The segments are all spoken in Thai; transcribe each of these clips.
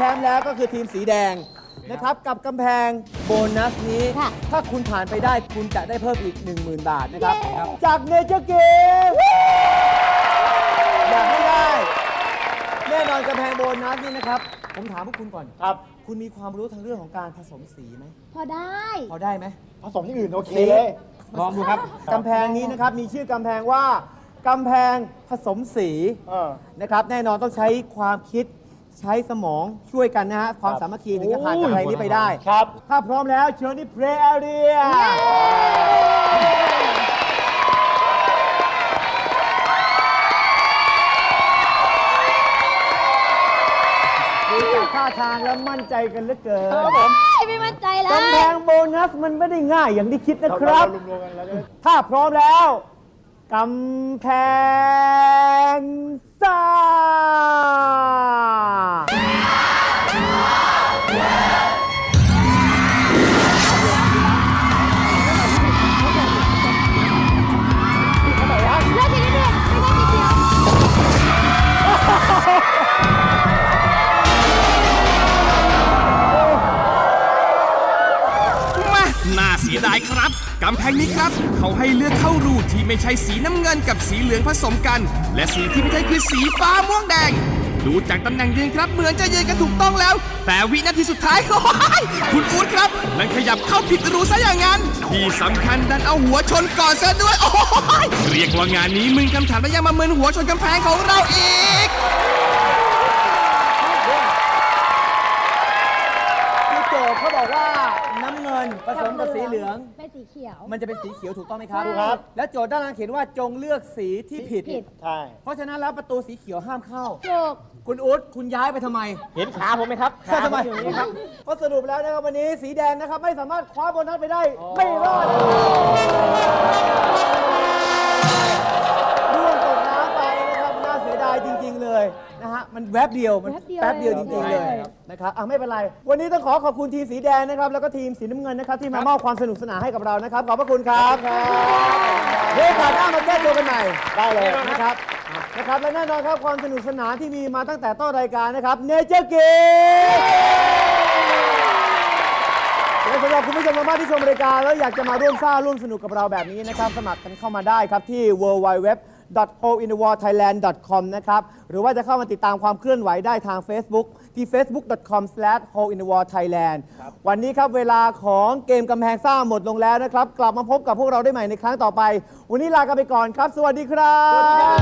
ชมป์แล้วก็คือทีมสีแดงนะครับกับกำแพงโบนัสนี้ ค่ะ ถ้าคุณผ่านไปได้คุณจะได้เพิ่มอีก 10,000 บาทนะครับเย้จากเนเจอร์เกมอยากให้ได้ แน่นอนกำแพงโบนัสนี่นะครับ ผมถามพวกคุณก่อน ครับ คุณมีความรู้ทางเรื่องของการผสมสีไหมพอได้ พอได้ไหม ผสมที่อื่นโอเคสีเลย ลองดูครับ กำแพงนี้นะครับมีชื่อกำแพงว่ากำแพงผสมสีเออ นะครับ แน่นอนต้องใช้ความคิด ใช้สมองช่วยกันนะฮะ ความสามัคคีถึงจะผ่านกำแพงนี้ไปได้ ครับ ถ้าพร้อมแล้วเชิญที่เพลย์แอเรียดูจากท่าทางแล้วมั่นใจกันเหลือเกินครับผมไม่มั่นใจเลกำแพยงโบนัสมันไม่ได้ง่ายอย่างที่คิดนะครับเารวมๆกันแล้วก็ถ้าพร้อมแล้วกำแพง ยดายครับกำแพงนี้ครับ เขาให้เลือกเข้ารูที่ไม่ใช่สีน้ำเงินกับสีเหลืองผสมกัน และสีที่ไม่ใช่คือสีฟ้าม่วงแดง ดูจากตำแหน่งยืนครับ เหมือนจะยืนกันถูกต้องแล้ว แต่วินาทีสุดท้ายโอ้ยคุณอู๊ดครับมันขยับเข้าผิดรูซะอย่างนั้น ที่สำคัญดันเอาหัวชนก่อนซะด้วย โอ้ยเรียกว่างานนี้มึนคำถามและยังมามึนหัวชนกำแพงของเราอีกคือโจทย์เขาบอกว่า น้ำเงินผสมกับสีเหลือง เป็นสีเขียว มันจะเป็นสีเขียวถูกต้องไหมครับ ถูกครับ และโจทย์ด้านล่างเขียนว่าจงเลือกสีที่ผิด ผิด ใช่ เพราะฉะนั้นแล้วประตูสีเขียวห้ามเข้า ถูก คุณอุ๊ดคุณย้ายไปทำไมเห็นขาผมไหมครับใช่ทำไมครับเพราะสรุปแล้วนะครับวันนี้สีแดงนะครับ ไม่สามารถคว้าโบนัสไปได้ ไม่รอด มันแวบเดียวมันแวบเดียวแป๊บเดียวจริงๆเลยใช่นะครับอะไม่เป็นไร วันนี้ต้องขอขอบคุณทีมสีแดงนะครับ แล้วก็ทีมสีน้ำเงินนะครับ ที่มามอบความสนุกสนานให้กับเรานะครับ ขอบพระคุณครับเดี๋ยวโอกาสหน้ามาแก้ตัวกันใหม่ได้เลยนะครับนะครับและแน่นอนครับความสนุกสนานที่มีมาตั้งแต่ต้นรายการนะครับเนเจอร์เกและสำหรับคุณผู้ชมทางบ้านที่ชมรายการแล้วอยากจะมาร่วมสร้างร่วมสนุกกับเราแบบนี้นะครับ สมัครกันเข้ามาได้ครับที่ w w w h o l e in the w a r t h a i l a n d c o m นะครับ หรือว่าจะเข้ามาติดตามความเคลื่อนไหวได้ทาง Facebook ที่ facebook.com/holeinthewallthailand วันนี้ครับ เวลาของเกมกำแพงซ่าหมดลงแล้วนะครับ กลับมาพบกับพวกเราได้ใหม่ในครั้งต่อไป วันนี้ลากันไปก่อนครับ สวัสดีครับ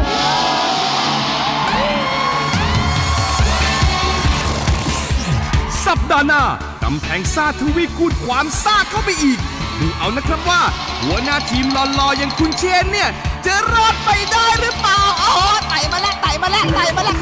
สัปดาห์หน้ากำแพงซ่าทวีคูณความซ่าเข้าไปอีก ดูเอานะครับว่า หัวหน้าทีมหล่อๆออย่างคุณเชนเนี่ย จะรอดไปได้หรือเปล่าอ๋อไต่มาแล้วไต่มาแล้วไต่มาแล้ว